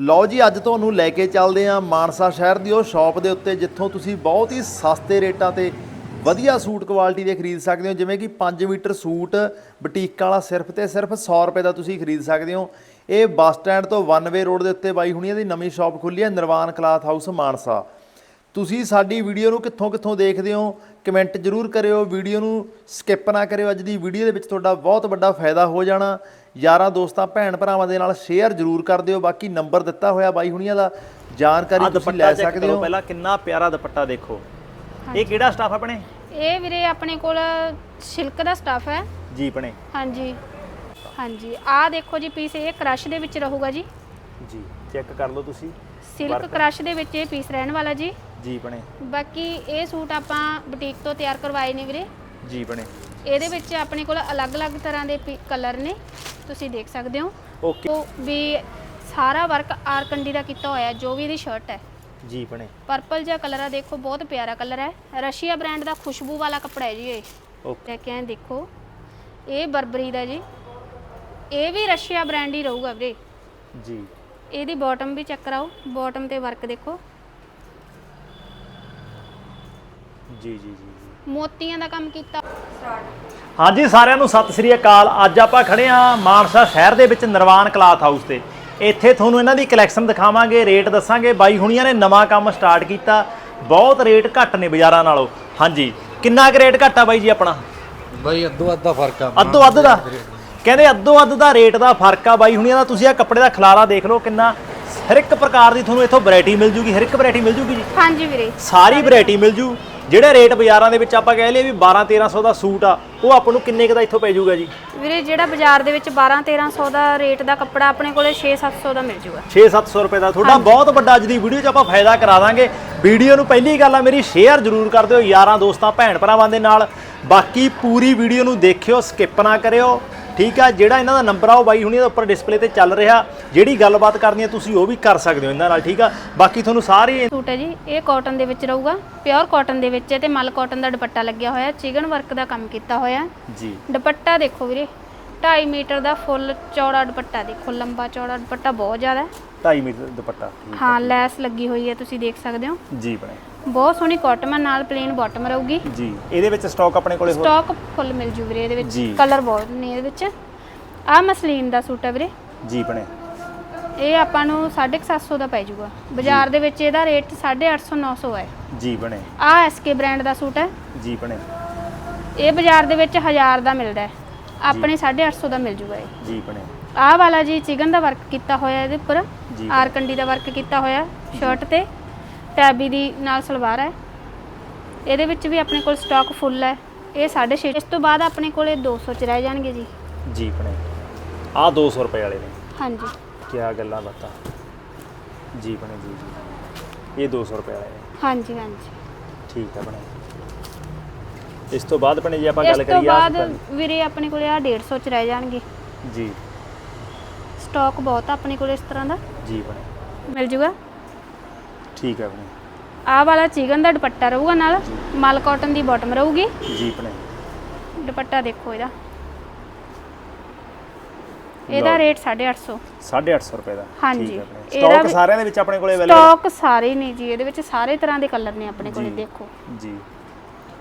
ਲਓ ਜੀ, ਅੱਜ ਤੁਹਾਨੂੰ ਲੈ ਕੇ ਚੱਲਦੇ ਹਾਂ ਮਾਨਸਾ ਸ਼ਹਿਰ ਦੀ ਉਹ ਸ਼ਾਪ ਦੇ ਉੱਤੇ, ਜਿੱਥੋਂ ਤੁਸੀਂ ਬਹੁਤ ਹੀ ਸਸਤੇ ਰੇਟਾਂ ਤੇ ਵਧੀਆ ਸੂਟ ਕੁਆਲਿਟੀ ਦੇ ਖਰੀਦ ਸਕਦੇ ਹੋ। ਜਿਵੇਂ ਕਿ 5 ਮੀਟਰ ਸੂਟ, ਬੁਟੀਕ ਵਾਲਾ ਸਿਰਫ ਤੇ ਸਿਰਫ 100 ਰੁਪਏ ਦਾ ਤੁਸੀਂ ਖਰੀਦ ਸਕਦੇ ਹੋ। ਇਹ ਬੱਸ ਸਟੈਂਡ ਤੋਂ ਵਨ ਵੇ ਰੋਡ ਦੇ ਉੱਤੇ ਬਾਈ ਹੁਣੀਆਂ ਦੀ ਨਵੀਂ ਸ਼ਾਪ ਖੁੱਲੀ ਹੈ, ਨਿਰਵਾਨ ਕਲਾਥ ਹਾਊਸ, ਮਾਨਸਾ। ਤੁਸੀਂ ਸਾਡੀ ਵੀਡੀਓ ਨੂੰ ਕਿੱਥੋਂ ਕਿੱਥੋਂ ਦੇਖਦੇ ਹੋ ਕਮੈਂਟ ਜਰੂਰ ਕਰਿਓ। ਵੀਡੀਓ ਨੂੰ ਸਕਿਪ ਨਾ ਕਰਿਓ। ਅੱਜ ਦੀ ਵੀਡੀਓ ਦੇ ਵਿੱਚ ਤੁਹਾਡਾ ਬਹੁਤ ਵੱਡਾ ਫਾਇਦਾ ਹੋ ਜਾਣਾ। ਯਾਰਾਂ ਦੋਸਤਾਂ ਭੈਣ ਭਰਾਵਾਂ ਦੇ ਨਾਲ ਸ਼ੇਅਰ ਜਰੂਰ ਕਰ ਦਿਓ। ਬਾਕੀ ਨੰਬਰ ਦਿੱਤਾ ਹੋਇਆ ਬਾਈ ਹੁਣੀਆਂ ਦਾ ਜਾਣਕਾਰੀ ਤੁਸੀਂ ਲੈ ਸਕਦੇ ਹੋ। ਪਹਿਲਾਂ ਕਿੰਨਾ ਪਿਆਰਾ ਦੁਪੱਟਾ ਦੇਖੋ। ਇਹ ਕਿਹੜਾ ਸਟਾਫ ਆਪਣੇ? ਇਹ ਵੀਰੇ ਆਪਣੇ ਕੋਲ ਸਿਲਕ ਦਾ ਸਟਫ ਹੈ। ਜੀ ਆਪਣੇ। ਹਾਂਜੀ। ਹਾਂਜੀ। ਆਹ ਦੇਖੋ ਜੀ ਪੀਸ ਇਹ ਕ੍ਰਸ਼ ਦੇ ਵਿੱਚ ਰਹੂਗਾ ਜੀ। ਜੀ ਚੈੱਕ ਕਰ ਲਓ ਤੁਸੀਂ। ਸਿਲਕ। ਕ੍ਰਸ਼ ਦੇ ਵਿੱਚ ਇਹ ਪੀਸ ਰਹਿਣ ਵਾਲਾ ਜੀ। ਜੀ ਆਪਣੇ। ਬਾਕੀ ਇਹ ਸੂਟ ਆਪਾਂ ਬੁਟੀਕ ਤੋਂ ਤਿਆਰ ਕਰਵਾਏ ਨੇ ਵੀਰੇ। ਜੀ ਆਪਣੇ। ਇਹਦੇ ਵਿੱਚ ਆਪਣੇ ਕੋਲ ਅਲੱਗ-ਅਲੱਗ ਤਰ੍ਹਾਂ ਦੇ ਕਲਰ ਨੇ। ਤੁਸੀਂ ਦੇਖ ਸਕਦੇ ਹੋ। ਓਕੇ। ਤੋ ਵੀ ਸਾਰਾ ਵਰਕ ਆਰਕੰਡੀ ਦਾ ਕੀਤਾ ਹੋਇਆ ਜੋ ਵੀ ਇਹਦੀ ਸ਼ਰਟ ਹੈ। ਜੀ ਆਪਣੇ ਪਰਪਲ ਜਿਹਾ ਕਲਰ ਆ ਦੇਖੋ ਬਹੁਤ ਪਿਆਰਾ ਕਲਰ ਹੈ। ਰਸ਼ੀਆ ਬ੍ਰਾਂਡ ਦਾ ਖੁਸ਼ਬੂ ਵਾਲਾ ਕੱਪੜਾ ਹੈ ਜੀ ਇਹ। ਓਕੇ। ਲੈ ਕੇ ਆਏ ਦੇਖੋ। ਇਹ ਬਰਬਰੀ ਦਾ ਜੀ। ਇਹ ਵੀ ਰਸ਼ੀਆ ਬ੍ਰਾਂਡ ਹੀ ਰਹੂਗਾ ਵੀਰੇ। ਜੀ। ਇਹਦੀ ਬਾਟਮ ਵੀ ਚੈੱਕ ਕਰਾਓ। ਬਾਟਮ ਤੇ ਵਰਕ ਦੇਖੋ। ਜੀ ਜੀ ਜੀ। ਮੋਤੀਆਂ ਦਾ ਕੰਮ ਕੀਤਾ। ਹਾਂਜੀ ਸਾਰਿਆਂ ਨੂੰ ਸਤਿ ਸ੍ਰੀ ਅਕਾਲ। ਅੱਜ ਆਪਾਂ ਖੜੇ ਆ ਮਾਨਸਾ ਸ਼ਹਿਰ ਦੇ ਵਿੱਚ ਨਿਰਵਾਨ ਕਲਾਥ ਹਾਊਸ ਤੇ। ਇੱਥੇ ਤੁਹਾਨੂੰ ਇਹਨਾਂ ਦੀ ਕਲੈਕਸ਼ਨ ਦਿਖਾਵਾਂਗੇ ਰੇਟ ਦੱਸਾਂਗੇ। ਬਾਈ ਹੁਣੀਆਂ ਨੇ ਨਵਾਂ ਕੰਮ ਸਟਾਰਟ ਕੀਤਾ। ਬਹੁਤ ਰੇਟ ਘੱਟ ਨੇ ਬਾਜ਼ਾਰਾਂ ਨਾਲੋਂ। ਹਾਂਜੀ ਕਿੰਨਾ ਕੁ ਰੇਟ ਘੱਟ ਆ ਬਾਈ ਜੀ ਆਪਣਾ? ਬਾਈ ਅੱਧੋ ਅੱਧਾ ਫ਼ਰਕ ਆ। ਅੱਧੋ ਅੱਧ ਦਾ? ਕਹਿੰਦੇ ਅੱਧੋ ਅੱਧ ਦਾ ਰੇਟ ਦਾ ਫ਼ਰਕ ਆ ਬਾਈ ਹੁਣੀਆਂ ਦਾ। ਤੁਸੀਂ ਆ ਕੱਪੜੇ ਦਾ ਖਲਾਰਾ ਦੇਖ ਲਓ ਕਿੰਨਾ। ਹਰ ਇੱਕ ਪ੍ਰਕਾਰ ਦੀ ਤੁਹਾਨੂੰ ਇੱਥੋਂ ਵੈਰਾਈਟੀ ਮਿਲ ਜੂਗੀ। ਹਰ ਇੱਕ ਵੈਰਾਈਟੀ ਮਿਲ ਜੂਗੀ ਜੀ? ਹਾਂਜੀ ਵੀਰੇ। ਸਾਰੀ ਵੈਰਾਈਟੀ ਮਿਲ ਜੂ। ਜਿਹੜੇ ਰੇਟ ਬਾਜ਼ਾਰਾਂ ਦੇ ਵਿੱਚ ਆਪਾਂ ਕਹਿ ਲਈਏ ਵੀ 12 1300 ਦਾ ਸੂਟ ਆ ਉਹ ਆਪਾਂ ਨੂੰ ਕਿੰਨੇ ਕੁ ਦਾ ਇੱਥੋਂ ਪੈ ਜਾਊਗਾ ਜੀ? ਵੀਰੇ ਜਿਹੜਾ ਬਾਜ਼ਾਰ ਦੇ ਵਿੱਚ 12 1300 ਦਾ ਰੇਟ ਦਾ ਕੱਪੜਾ ਆਪਣੇ ਕੋਲੇ 6 700 ਦਾ ਮਿਲ ਜੂਗਾ। 6-700 ਰੁਪਏ ਦਾ। ਤੁਹਾਡਾ ਬਹੁਤ ਵੱਡਾ ਅੱਜ ਦੀ ਵੀਡੀਓ 'ਚ ਆਪਾਂ ਫਾਇਦਾ ਕਰਾ ਦਾਂਗੇ। ਵੀਡੀਓ ਨੂੰ ਪਹਿਲੀ ਗੱਲ ਆ ਮੇਰੀ ਸ਼ੇਅਰ ਜ਼ਰੂਰ ਕਰ ਦਿਓ ਯਾਰਾਂ ਦੋਸਤਾਂ ਭੈਣ ਭਰਾਵਾਂ ਦੇ ਨਾਲ। ਬਾਕੀ ਪੂਰੀ ਵੀਡੀਓ ਨੂੰ ਦੇਖਿਓ ਸਕਿਪ ਨਾ ਕਰਿਓ। ਠੀਕ ਆ ਜਿਹੜਾ ਇਹਨਾਂ ਦਾ ਨੰਬਰ ਆ ਉਹ ਬਾਈ ਹੁਣੀ ਦਾ ਉੱਪਰ ਡਿਸਪਲੇ ਤੇ ਚੱਲ ਰਿਹਾ। ਜਿਹੜੀ ਗੱਲਬਾਤ ਕਰਨੀ ਹੈ ਤੁਸੀਂ ਉਹ ਵੀ ਕਰ ਸਕਦੇ ਹੋ ਇਹਨਾਂ ਨਾਲ ਠੀਕ ਆ? ਬਾਕੀ ਤੁਹਾਨੂੰ ਸਾਰੀ ਸੂਟ ਹੈ ਜੀ ਇਹ ਕਾਟਨ ਦੇ ਵਿੱਚ ਰਹੂਗਾ ਪਿਓਰ ਕਾਟਨ ਦੇ ਵਿੱਚ ਹੈ ਤੇ ਮਲ ਕਾਟਨ ਦਾ ਦੁਪੱਟਾ ਲੱਗਿਆ ਹੋਇਆ ਚਿਕਨ ਵਰਕ ਦਾ ਕੰਮ ਕੀਤਾ ਹੋਇਆ। ਜੀ। ਦੁਪੱਟਾ ਦੇਖੋ ਵੀਰੇ 2.5 ਮੀਟਰ ਦਾ ਫੁੱਲ ਚੌੜਾ ਦੁਪੱਟਾ ਦੇਖੋ ਲੰਬਾ ਚੌੜਾ ਦੁਪੱਟਾ ਬਹੁਤ ਜ਼ਿਆਦਾ ਹੈ। 2.5 ਮੀਟਰ ਦੁਪੱਟਾ ਹਾਂ ਲੈਸ ਲੱਗੀ ਹੋਈ ਹੈ ਤੁਸੀਂ ਦੇਖ ਸਕਦੇ ਹੋ। ਜੀ ਬਣੇ ਬਹੁਤ ਸੋਹਣੀ ਕਾਟਨ ਨਾਲ ਪਲੇਨ ਬਾਟਮ ਰਹੂਗੀ। ਜੀ ਇਹਦੇ ਵਿੱਚ ਸਟਾਕ ਆਪਣੇ ਕੋਲੇ ਹੋਰ? ਸਟਾਕ ਫੁੱਲ ਮਿਲ ਜੂ ਵੀਰੇ ਇਹਦੇ ਵਿੱਚ ਜੀ। ਕਲਰ ਬਹੁਤ ਨੇ ਇਹਦੇ ਵਿੱਚ। ਆਹ ਮਸਲੀਨ ਦਾ ਸੂਟ ਹੈ ਵੀਰੇ। ਜੀ ਬਣੇ ਇਹ ਆਪਾਂ ਨੂੰ 750 ਦਾ ਪੈ ਜਾਊਗਾ ਬਾਜ਼ਾਰ ਦੇ ਵਿੱਚ ਇਹਦਾ ਰੇਟ 850 900 ਹੈ ਜੀ ਬਣੇ ਆਹ ਐਸਕੇ ਬ੍ਰਾਂਡ ਦਾ ਸੂਟ ਹੈ ਜੀ ਬਣੇ ਇਹ ਬਾਜ਼ਾਰ ਦੇ ਵਿੱਚ 1000 ਦਾ ਮਿਲਦਾ ਹੈ। ਆਪਣੇ 850 ਦਾ ਮਿਲ ਜੂਗਾ ਇਹ। ਜੀ ਬਣੇ ਆਹ ਵਾਲਾ ਜੀ ਚਿਕਨ ਦਾ ਵਰਕ ਕੀਤਾ ਹੋਇਆ ਇਹਦੇ ਉੱਪਰ। ਜੀ। ਆਰਕੰਡੀ ਦਾ ਵਰਕ ਕੀਤਾ ਹੋਇਆ ਸ਼ਰਟ ਤੇ। ਟੈਬੀ ਦੀ ਨਾਲ ਸਲਵਾਰ ਹੈ। ਇਹਦੇ ਵਿੱਚ ਵੀ ਆਪਣੇ ਕੋਲ ਸਟਾਕ ਫੁੱਲ ਹੈ। ਇਹ 650 ਇਸ ਤੋਂ ਬਾਅਦ ਆਪਣੇ ਕੋਲੇ 200 ਚ ਰਹਿ ਜਾਣਗੇ ਜੀ। ਜੀ ਬਣੇ ਆ 200 ਰੁਪਏ ਵਾਲੇ ਨੇ। ਹਾਂਜੀ। ਕੀ ਗੱਲਾਂ ਬਾਤਾਂ। ਜੀ ਬਣੇ ਜੀ ਜੀ। ਇਹ 200 ਰੁਪਏ ਵਾਲੇ ਨੇ। ਹਾਂਜੀ ਹਾਂਜੀ। ਠੀਕ ਹੈ ਬਣੇ ਇਸ ਤੋਂ ਬਾਅਦ ਬਣੇ ਜੇ ਆਪਾਂ ਇਸ ਗੱਲ ਤੋਂ ਕਰੀਏ ਆਹ ਬਾਅਦ। ਵੀਰੇ ਆਪਣੇ ਕੋਲੇ ਆ 150 ਚ ਰਹਿ ਜਾਣਗੇ। ਜੀ। ਸਟਾਕ ਬਹੁਤ ਆ ਆਪਣੇ ਕੋਲੇ ਇਸ ਤਰ੍ਹਾਂ ਦਾ। ਜੀ ਬਣੇ ਮਿਲ ਜੂਗਾ? ਠੀਕ ਹੈ ਬਣੇ ਆਹ ਵਾਲਾ ਚਿਕਨ ਦਾ ਦੁਪੱਟਾ ਰਹੂਗਾ ਨਾਲ ਮਲ ਕਾਟਨ ਦੀ ਬਾਟਮ ਰਹੂਗੀ। ਜੀ ਬਣੇ ਦੁਪੱਟਾ ਦੇਖੋ ਇਹਦਾ। ਇਹਦਾ ਲਓ। ਰੇਟ 850 850 ਰੁਪਏ ਦਾ। ਹਾਂਜੀ। ਠੀਕ ਹੈ ਬਣੇ ਇਹਦਾ ਸਟਾਕ ਵੀ- ਸਾਰਿਆਂ ਦੇ ਵਿੱਚ ਆਪਣੇ ਕੋਲੇ ਅਵੇਲੇਬਲ ਸਟਾਕ ਸਾਰੇ ਨੇ ਜੀ ਇਹਦੇ ਵਿੱਚ ਸਾਰੇ ਤਰ੍ਹਾਂ ਦੇ ਕਲਰ ਨੇ ਆਪਣੇ ਕੋਲੇ ਜੀ। ਦੇਖੋ। ਜੀ।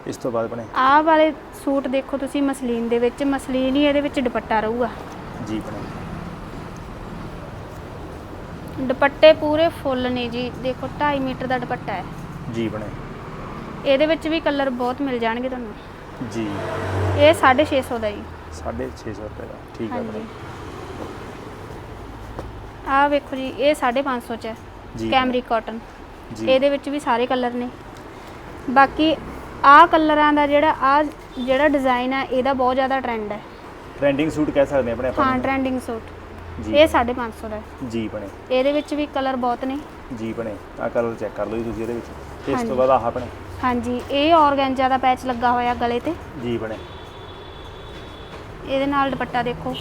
ਇਸ ਤੋਂ ਬਾਅਦ ਬਣੇ ਆਹ ਵਾਲੇ ਸੂਟ ਦੇਖੋ ਤੁਸੀਂ ਮਸਲੀਨ ਦੇ ਵਿੱਚ ਮਸਲੀਨ ਹੀ ਇਹਦੇ ਵਿੱਚ ਦੁਪੱਟਾ ਰਹੂਗਾ। ਜੀ ਬਣੇ ਦੁਪੱਟੇ ਪੂਰੇ ਫੁੱਲ ਨੇ ਜੀ। ਦੇਖੋ 2.5 ਮੀਟਰ ਦਾ ਦੁਪੱਟਾ ਹੈ। ਜੀ ਬਣੇ। ਇਹਦੇ ਵਿੱਚ ਵੀ ਕਲਰ ਬਹੁਤ ਮਿਲ ਜਾਣਗੇ ਤੁਹਾਨੂੰ। ਜੀ। ਇਹ 650 ਦਾ ਜੀ। 650 ਰੁਪਏ ਦਾ। ਠੀਕ ਹੈ ਹਾਂਜੀ। ਬਣੇ। ਆਹ ਵੇਖੋ ਜੀ ਇਹ 550 ਚ ਹੈ। ਜੀ ਕੈਮਰਿਕ ਕਾਟਨ। ਜੀ। ਇਹਦੇ ਵਿੱਚ ਵੀ ਸਾਰੇ ਕਲਰ ਨੇ। ਬਾਕੀ ਆਹ ਕਲਰਾਂ ਦਾ ਜਿਹੜਾ ਆ ਜਿਹੜਾ ਡਿਜ਼ਾਈਨ ਹੈ ਇਹਦਾ ਬਹੁਤ ਜ਼ਿਆਦਾ ਟ੍ਰੈਂਡ ਹੈ। ਟ੍ਰੈਂਡਿੰਗ ਸੂਟ ਕਹਿ ਸਕਦੇ ਹਾਂ ਆਪਣੇ ਆਪਾਂ ਹਾਂ ਨੂੰ। Trending suit. ਜੀ। ਇਹ 550 ਦਾ ਹੈ। ਜੀ ਬਣੇ। ਇਹਦੇ ਵਿੱਚ ਵੀ ਕਲਰ ਬਹੁਤ ਨੇ। ਜੀ ਬਣੇ। ਆ ਕਲਰ ਚੈੱਕ ਕਰ ਲਓ ਜੀ ਤੁਸੀਂ ਇਹਦੇ ਵਿੱਚ। ਤੇ ਇਸ ਹਾਂਜੀ। ਤੋਂ ਬਾਅਦ ਆਹ ਬਣੇ। ਹਾਂਜੀ ਇਹ ਔਰਗੈਂਜਾ ਦਾ ਪੈਚ ਲੱਗਾ ਹੋਇਆ ਗਲੇ ਤੇ। ਜੀ ਬਣੇ। ਇਹਦੇ ਨਾਲ ਦੁਪੱਟਾ ਦੇਖੋ।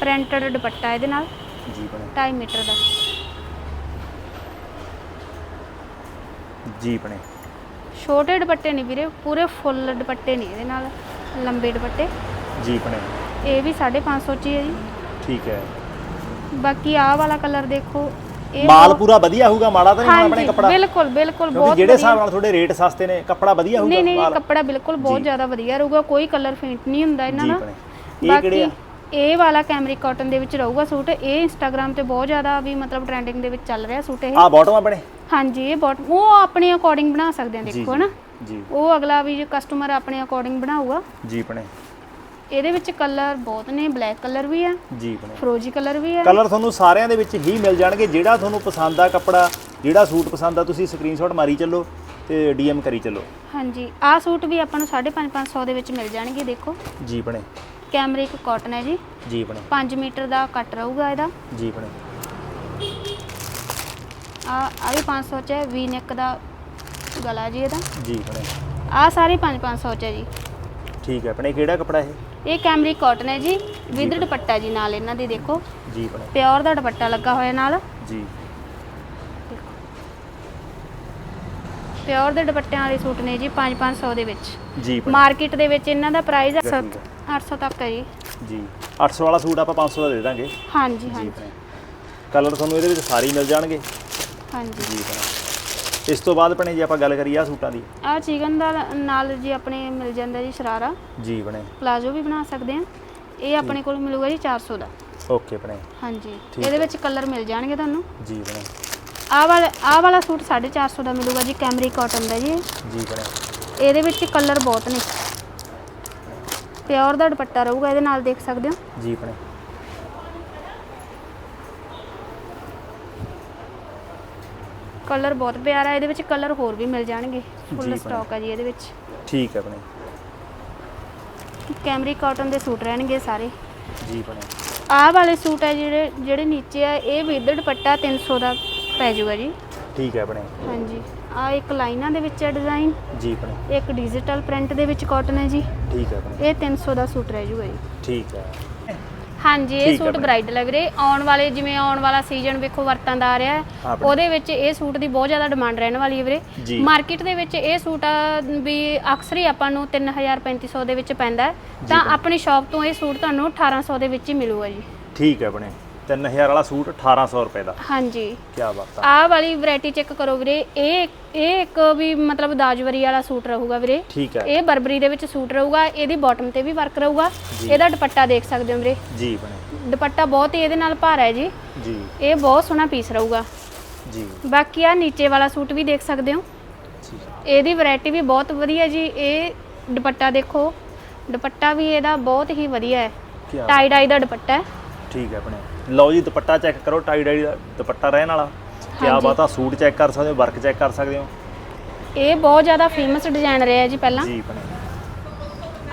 ਪ੍ਰਿੰਟਡ ਦੁਪੱਟਾ ਇਹਦੇ ਨਾਲ। ਜੀ ਬਣੇ। 2.5 ਮੀਟਰ ਦਾ। ਜੀ ਬਣੇ। ਛੋਟੇ ਦੁਪੱਟੇ ਨਹੀਂ ਵੀਰੇ ਪੂਰੇ ਫੁੱਲ ਦੁਪੱਟੇ ਨੇ ਇਹਦੇ ਨਾਲ। ਲੰਬੇ ਦੁਪੱਟੇ। ਜੀ ਬਣੇ। ਇਹ ਵੀ 550 ਚ ਹੀ ਹੈ ਜੀ। ਠੀਕ ਹੈ। ਬਾਕੀ ਆਹ ਵਾਲਾ ਕਲਰ ਦੇਖੋ ਇਹ ਮਾਲ ਪੂਰਾ ਵਧੀਆ ਹੋਊਗਾ ਮਾੜਾ ਤਾਂ ਨਹੀਂ ਹੋਣਾ ਆਪਣੇ ਹਾਂਜੀ ਕੱਪੜਾ। ਬਿਲਕੁਲ ਬਿਲਕੁਲ ਕਿਉਂਕਿ ਬਹੁਤ ਜਿਹੜੇ ਹਿਸਾਬ ਨਾਲ ਤੁਹਾਡੇ ਰੇਟ ਸਸਤੇ ਨੇ ਕੱਪੜਾ ਵਧੀਆ ਹੋਊਗਾ ਨਹੀਂ ਨਹੀਂ ਮਾਲ। ਕੱਪੜਾ ਬਿਲਕੁਲ ਬਹੁਤ। ਜ਼ਿਆਦਾ ਵਧੀਆ ਰਹੂਗਾ ਕੋਈ ਕਲਰ ਫੇਂਟ ਨਹੀਂ ਹੁੰਦਾ ਇਹਨਾਂ ਜੀ ਦਾ ਭੈਣੇ। ਇਹ ਕਿਹੜੇ ਆ? ਇਹ ਵਾਲਾ ਕੈਮਰਿਕ ਕਾਟਨ ਦੇ ਵਿੱਚ ਰਹੂਗਾ ਸੂਟ। ਇਹ ਇੰਸਟਾਗ੍ਰam ਤੇ ਬਹੁਤ ਜ਼ਿਆਦਾ ਵੀ ਮਤਲਬ ਟ੍ਰੈਂਡਿੰਗ ਦੇ ਵਿੱਚ ਚੱਲ ਰਿਹਾ ਸੂਟ ਇਹ। ਆ ਬਾਟਮ ਆਪਣੇ ਹਾਂਜੀ ਇਹ ਬਹੁਤ ਉਹ ਆਪਣੇ ਅਕੋਰਡਿੰਗ ਬਣਾ ਸਕਦੇ ਆ ਜੀ ਦੇਖੋ ਨਾ ਜੀ ਉਹ ਅਗਲਾ ਵੀ ਜੇ ਕਸਟਮਰ ਆਪਣੇ ਅਕੋਰਡਿੰਗ ਬਣਾਊਗਾ। ਜੀ ਆਪਣੇ ਇਹਦੇ ਵਿੱਚ ਕਲਰ ਬਹੁਤ ਨੇ ਬਲੈਕ ਕਲਰ ਵੀ ਹੈ ਜੀ ਆਪਣੇ ਫਰੋਜੀ ਕਲਰ ਵੀ ਹੈ ਕਲਰ ਤੁਹਾਨੂੰ ਸਾਰਿਆਂ ਦੇ ਵਿੱਚ ਹੀ ਮਿਲ ਜਾਣਗੇ ਜਿਹੜਾ ਤੁਹਾਨੂੰ ਪਸੰਦ ਆ ਕੱਪੜਾ ਜਿਹੜਾ ਸੂਟ ਪਸੰਦ ਆ ਤੁਸੀਂ ਸਕਰੀਨਸ਼ਾਟ ਮਾਰੀ ਚੱਲੋ ਤੇ ਡੀਐਮ ਕਰੀ ਚੱਲੋ। ਹਾਂਜੀ ਆਹ ਸੂਟ ਵੀ ਆਪਾਂ ਨੂੰ 5.5 ਦੇ ਵਿੱਚ ਮਿਲ ਜਾਣਗੇ ਦੇਖੋ। ਜੀ ਆਪਣੇ ਕੈਮਰਿਕ ਕਾਟਨ ਹੈ ਜੀ। ਜੀ ਆਪਣੇ 5 ਮੀਟਰ ਦਾ ਕੱਟ ਰਹੂਗਾ ਇਹਦਾ। ਜੀ ਆਪਣੇ ਆ ਆ ਵੀ 500 ਚ ਹੈ ਵੀ ਨੈਕ ਦਾ ਗਲਾ ਜੀ ਇਹਦਾ। ਜੀ ਆਪਣੇ ਆ ਸਾਰੇ 5-500 ਚ ਹੈ ਜੀ। ਠੀਕ ਹੈ ਆਪਣੇ ਕਿਹੜਾ ਕੱਪੜਾ ਇਹ? ਇਹ ਕੈਮਰਿਕ ਕਾਟਨ ਹੈ ਜੀ ਵਿਦ ਦੁਪੱਟਾ ਜੀ ਨਾਲ ਇਹਨਾਂ ਦੀ ਦੇਖੋ। ਜੀ ਆਪਣੇ ਪਿਓਰ ਦਾ ਦੁਪੱਟਾ ਲੱਗਾ ਹੋਇਆ ਨਾਲ। ਜੀ। ਪਿਓਰ ਦੇ ਦੁਪੱਟਿਆਂ ਵਾਲੇ ਸੂਟ ਨੇ ਜੀ 5-500 ਦੇ ਵਿੱਚ। ਜੀ ਮਾਰਕੀਟ ਦੇ ਵਿੱਚ ਇਹਨਾਂ ਦਾ ਪ੍ਰਾਈਸ ਠੀਕ ਹੈ। 800 ਤੱਕ ਹੈ ਜੀ। ਜੀ। 800 ਵਾਲਾ ਸੂਟ ਆਪਾਂ 500 ਦਾ ਦੇ ਦਾਂਗੇ। ਹਾਂਜੀ ਹਾਂਜੀ। ਕਲਰ ਤੁਹਾਨੂੰ ਇਹਦੇ ਵਿੱਚ ਸਾਰੇ ਹੀ ਮਿਲ ਜਾਣਗੇ। ਹਾਂਜੀ। ਜੀ ਇਸ ਤੋਂ ਬਾਅਦ ਆਪਣੇ ਜੇ ਆਪਾਂ ਗੱਲ ਕਰੀਏ ਆ ਸੂਟਾਂ ਦੀ। ਆ ਚਿਕਨ ਦਾ ਨਾਲ ਜੀ ਆਪਣੇ ਮਿਲ ਜਾਂਦਾ ਜੀ ਸ਼ਰਾਰਾ। ਜੀ ਆਪਣੇ ਪਲਾਜ਼ੋ ਵੀ ਬਣਾ ਸਕਦੇ ਆ। ਇਹ ਆਪਣੇ ਕੋਲ ਮਿਲੂਗਾ ਜੀ 400 ਦਾ। ਓਕੇ ਆਪਣੇ ਹਾਂਜੀ। ਇਹਦੇ। ਵਿੱਚ ਕਲਰ ਮਿਲ ਜਾਣਗੇ ਤੁਹਾਨੂੰ। ਜੀ ਆਪਣੇ ਆਹ ਵਾਲਾ ਆਹ ਵਾਲਾ ਸੂਟ 450 ਦਾ ਮਿਲੂਗਾ ਜੀ ਕੈਮਰੀ ਕਾਟਨ ਦਾ ਜੀ। ਜੀ ਆਪਣੇ ਇਹਦੇ ਵਿੱਚ ਕਲਰ ਬਹੁਤ ਨੇ। ਪਿਓਰ ਦਾ ਦੁਪੱਟਾ ਰਹੂਗਾ ਇਹਦੇ ਨਾਲ ਦੇਖ ਸਕਦੇ ਹੋ। ਜੀ ਆਪਣੇ ਕਲਰ ਬਹੁਤ ਪਿਆਰਾ ਹੈ ਇਹਦੇ ਵਿੱਚ ਕਲਰ ਹੋਰ ਵੀ ਮਿਲ ਜਾਣਗੇ। ਫੁੱਲ ਭੈਣੇ। ਸਟਾਕ ਹੈ ਜੀ ਇਹਦੇ ਵਿੱਚ। ਠੀਕ ਹੈ ਆਪਣੇ ਕੈਮਰੀ ਕਾਟਨ ਦੇ ਸੂਟ ਰਹਿਣਗੇ ਸਾਰੇ। ਜੀ ਆਪਣੇ ਆਹ ਵਾਲੇ ਸੂਟ ਹੈ ਜਿਹੜੇ ਜਿਹੜੇ ਨੀਚੇ ਆ ਇਹ ਵਿਦ ਦੁਪੱਟਾ 300 ਦਾ ਪੈ ਜਾਊਗਾ ਜੀ। ਠੀਕ ਹੈ ਆਪਣੇ ਹਾਂਜੀ। ਆ ਇੱਕ ਲਾਈਨਾਂ ਦੇ ਵਿੱਚ ਹੈ ਡਿਜ਼ਾਈਨ ਜੀ ਆਪਣੇ ਇੱਕ ਡਿਜੀਟਲ ਪ੍ਰਿੰਟ ਦੇ ਵਿੱਚ ਕਾਟਨ ਹੈ ਜੀ। ਠੀਕ ਹੈ ਆਪਣੇ ਇਹ 300 ਦਾ ਸੂਟ ਰਹਿ ਜਾਊਗਾ ਜੀ। ਠੀਕ ਹੈ। ਹਾਂਜੀ ਇਹ ਠੀਕ ਸੂਟ ਭੈਣੇ। ਬ੍ਰਾਈਡਲ ਹੈ ਵੀਰੇ ਆਉਣ ਵਾਲੇ ਜਿਵੇਂ ਆਉਣ ਵਾਲਾ ਸੀਜ਼ਨ ਵੇਖੋ ਵਰਤਾਂ ਦਾ ਆ ਰਿਹਾ ਹੈ ਹਾਂ ਭੈਣੇ। ਉਹਦੇ ਵਿੱਚ ਇਹ ਸੂਟ ਦੀ ਬਹੁਤ ਜ਼ਿਆਦਾ ਡਿਮਾਂਡ ਰਹਿਣ ਵਾਲੀ ਹੈ ਵੀਰੇ। ਮਾਰਕੀਟ ਦੇ ਵਿੱਚ ਇਹ ਸੂਟ ਆ ਵੀ ਅਕਸਰ ਹੀ ਆਪਾਂ ਨੂੰ 3000 3500 ਦੇ ਵਿੱਚ ਪੈਂਦਾ ਹੈ। ਤਾਂ। ਆਪਣੀ ਸ਼ਾਪ ਤੋਂ ਇਹ ਸੂਟ ਤੁਹਾਨੂੰ 1800 ਦੇ ਵਿੱਚ ਹੀ ਮਿਲੂਗਾ ਜੀ ਠੀਕ ਹੈ ਆਪਣੇ 3000 ਵਾਲਾ ਸੂਟ 1800 ਰੁਪਏ ਦਾ। ਹਾਂਜੀ। ਕੀ ਬਾਤ ਆ। ਆਹ ਵਾਲੀ ਵੈਰਾਈਟੀ ਚੈੱਕ ਕਰੋ ਵੀਰੇ। ਇਹ ਇਹ ਇੱਕ ਵੀ ਮਤਲਬ ਦਾਜਵਰੀ ਵਾਲਾ ਸੂਟ ਰਹੂਗਾ ਵੀਰੇ। ਠੀਕ ਹੈ। ਇਹ ਬਰਬਰੀ ਦੇ ਵਿੱਚ ਸੂਟ ਰਹੂਗਾ। ਇਹਦੀ ਬਾਟਮ ਤੇ ਵੀ ਵਰਕ ਰਹੂਗਾ। ਇਹਦਾ ਦੁਪੱਟਾ ਦੇਖ ਸਕਦੇ ਹੋ ਵੀਰੇ। ਜੀ ਆਪਣੇ ਦੁਪੱਟਾ ਬਹੁਤ ਹੀ ਇਹਦੇ ਨਾਲ ਭਾਰਾ ਹੈ ਜੀ। ਜੀ। ਇਹ ਬਹੁਤ ਸੋਹਣਾ ਪੀਸ ਰਹੂਗਾ। ਜੀ। ਬਾਕੀ ਆ ਨੀਚੇ ਵਾਲਾ ਸੂਟ ਵੀ ਦੇਖ ਸਕਦੇ ਹੋ। ਜੀ। ਇਹਦੀ ਵੈਰਾਈਟੀ ਵੀ ਬਹੁਤ ਵਧੀਆ ਜੀ। ਇਹ ਦੁਪੱਟਾ ਦੇਖੋ। ਦੁਪੱਟਾ ਵੀ ਇਹਦਾ ਬਹੁਤ ਹੀ ਵਧੀਆ ਹੈ। ਟਾਈ ਡਾਈ ਦਾ ਦੁਪੱਟਾ ਹੈ। ਠੀਕ ਹੈ ਆਪਣੇ ਲਓ ਜੀ ਦੁਪੱਟਾ ਚੈੱਕ ਕਰੋ ਟਾਈ ਡਾਈ ਦਾ ਦੁਪੱਟਾ ਰਹਿਣ ਵਾਲਾ। ਕੀ ਹਾਂਜੀ। ਬਾਤ ਆ ਸੂਟ ਚੈੱਕ ਕਰ ਸਕਦੇ ਹੋ ਵਰਕ ਚੈੱਕ ਕਰ ਸਕਦੇ ਹੋ? ਇਹ ਬਹੁਤ ਜ਼ਿਆਦਾ ਫੇਮਸ ਡਿਜ਼ਾਈਨ ਰਿਹਾ ਜੀ ਪਹਿਲਾਂ। ਜੀ ਆਪਣੇ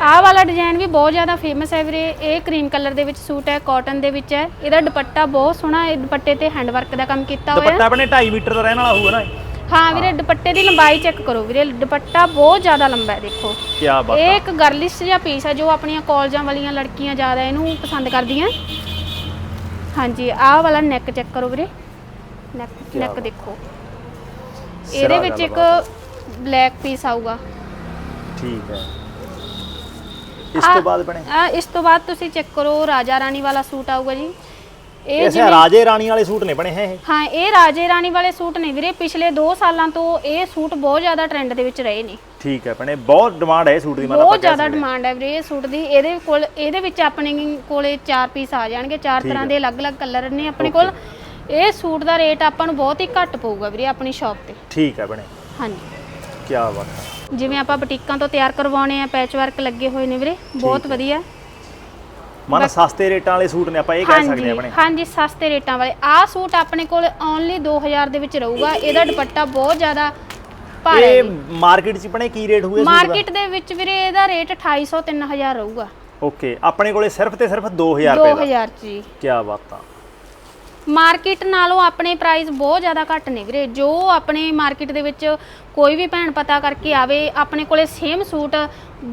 ਆਹ ਵਾਲਾ ਡਿਜ਼ਾਈਨ ਵੀ ਬਹੁਤ ਜ਼ਿਆਦਾ ਫੇਮਸ ਹੈ ਵੀਰੇ। ਇਹ ਕਰੀਮ ਕਲਰ ਦੇ ਵਿੱਚ ਸੂਟ ਹੈ ਕਾਟਨ ਦੇ ਵਿੱਚ ਹੈ। ਇਹਦਾ ਦੁਪੱਟਾ ਬਹੁਤ ਸੋਹਣਾ ਹੈ ਦੁਪੱਟੇ ਤੇ ਹੈਂਡ ਵਰਕ ਦਾ ਕੰਮ ਕੀਤਾ ਹੋਇਆ ਦੁਪੱਟਾ ਹੈ ਆਪਣੇ 2.5 ਮੀਟਰ ਦਾ ਰਹਿਣ ਵਾਲਾ ਹੋਊਗਾ ਨਾ ਹਾਂ ਵੀਰੇ ਦੁਪੱਟੇ ਦੀ ਲੰਬਾਈ ਚੈੱਕ ਕਰੋ ਵੀਰੇ। ਦੁਪੱਟਾ ਬਹੁਤ ਜ਼ਿਆਦਾ ਲੰਬਾ ਹੈ ਦੇਖੋ। ਕੀ ਬਾਤ ਇਹ ਆ ਇੱਕ ਗਰਲਿਸ਼ ਜਿਹਾ ਪੀਸ ਹੈ ਜੋ ਆਪਣੀਆਂ ਕਾਲਜਾਂ ਵਾਲੀਆਂ ਲੜਕੀਆਂ ਜ਼ਿਆਦਾ ਇਹਨੂੰ ਪਸੰਦ ਕਰਦੀਆਂ। ਹਾਂਜੀ ਆਹ ਵਾਲਾ ਨੈਕ ਚੈੱਕ ਕਰੋ ਵੀਰੇ। Neck neck. ਦੇਖੋ। ਇਹਦੇ ਵਿੱਚ ਇੱਕ ਬਲੈਕ ਪੀਸ ਆਊਗਾ। ਠੀਕ ਹੈ। ਇਸ ਤੋਂ ਬਾਅਦ ਬਣੇ? ਆ ਇਸ ਤੋਂ ਬਾਅਦ ਤੁਸੀਂ ਚੈੱਕ ਕਰੋ ਰਾਜਾ ਰਾਣੀ ਵਾਲਾ ਸੂਟ ਆਊਗਾ ਜੀ। ਇਹ ਐਸੇ ਜਿਵੇਂ ਰਾਜੇ ਰਾਣੀ ਵਾਲੇ ਸੂਟ ਨੇ ਬਣੇ ਹੈ ਇਹ? ਹਾਂ ਇਹ ਰਾਜੇ ਰਾਣੀ ਵਾਲੇ ਸੂਟ ਨੇ ਵੀਰੇ। ਪਿਛਲੇ 2 ਸਾਲਾਂ ਤੋਂ ਇਹ ਸੂਟ ਬਹੁਤ ਜ਼ਿਆਦਾ ਟ੍ਰੈਂਡ ਦੇ ਵਿੱਚ ਰਹੇ ਨੇ। ਠੀਕ ਹੈ ਬਣੇ ਬਹੁਤ ਡਿਮਾਂਡ ਹੈ ਇਹ ਸੂਟ ਦੀ ਮਤਲਬ ਬਹੁਤ ਜ਼ਿਆਦਾ ਡਿਮਾਂਡ ਹੈ। ਵੀਰੇ ਇਹ ਸੂਟ ਦੀ। ਇਹਦੇ ਕੋਲ ਇਹਦੇ ਵਿੱਚ ਆਪਣੇ ਕੋਲੇ ਚਾਰ ਪੀਸ ਆ ਜਾਣਗੇ ਚਾਰ ਤਰ੍ਹਾਂ। ਦੇ ਅਲੱਗ-ਅਲੱਗ ਕਲਰ ਨੇ ਆਪਣੇ ਕੋਲ। ਇਹ ਸੂਟ ਦਾ ਰੇਟ ਆਪਾਂ ਨੂੰ ਬਹੁਤ ਹੀ ਘੱਟ ਪਊਗਾ ਵੀਰੇ ਆਪਣੀ ਸ਼ਾਪ ਤੇ। ਠੀਕ ਹੈ ਬਣੇ ਹਾਂਜੀ। ਕੀ ਬਾਤ ਹੈ। ਜਿਵੇਂ ਆਪਾਂ ਬੁਟੀਕਾਂ ਤੋਂ ਤਿਆਰ ਕਰਵਾਉਣੇ ਆ ਪੈਚ ਵਰਕ ਲੱਗੇ ਹੋਏ ਨੇ ਵੀਰੇ। ਬਹੁਤ। ਵਧੀਆ। ਮਨ ਸਸਤੇ ਰੇਟਾਂ ਵਾਲੇ ਸੂਟ ਨੇ ਆਪਾਂ ਇਹ ਕਹਿ ਸਕਦੇ ਆਪਣੇ। ਹਾਂਜੀ ਸਸਤੇ ਰੇਟਾਂ ਵਾਲੇ। ਆਹ ਸੂਟ ਆਪਣੇ ਕੋਲ ਓਨਲੀ 2000 ਦੇ ਵਿੱਚ ਰਹੂਗਾ। ਇਹਦਾ ਦੁਪੱਟਾ ਬਹੁਤ ਜ਼ਿਆਦਾ ਭਾਰਾ ਇਹ। ਮਾਰਕੀਟ 'ਚ ਬਣੇ ਕੀ ਰੇਟ ਹੋਊਗਾ ਮਾਰਕੀਟ ਦੇ? ਵਿੱਚ ਵੀਰੇ ਇਹਦਾ ਰੇਟ 2800 3000 ਰਹੂਗਾ। ਓਕੇ ਆਪਣੇ ਕੋਲੇ ਸਿਰਫ ਤੇ ਸਿਰਫ 2000 ਰੁਪਏ ਦਾ। 2000 ਚ ਜੀ। ਕੀ ਬਾਤ ਆ। ਮਾਰਕੀਟ ਨਾਲੋਂ ਆਪਣੇ ਪ੍ਰਾਈਸ ਬਹੁਤ ਜ਼ਿਆਦਾ ਘੱਟ ਨੇ ਵੀਰੇ। ਜੋ ਆਪਣੇ ਮਾਰਕੀਟ ਦੇ ਵਿੱਚ ਕੋਈ ਵੀ ਭੈਣ ਪਤਾ ਕਰਕੇ ਆਵੇ ਆਪਣੇ ਕੋਲੇ ਸੇਮ ਸੂਟ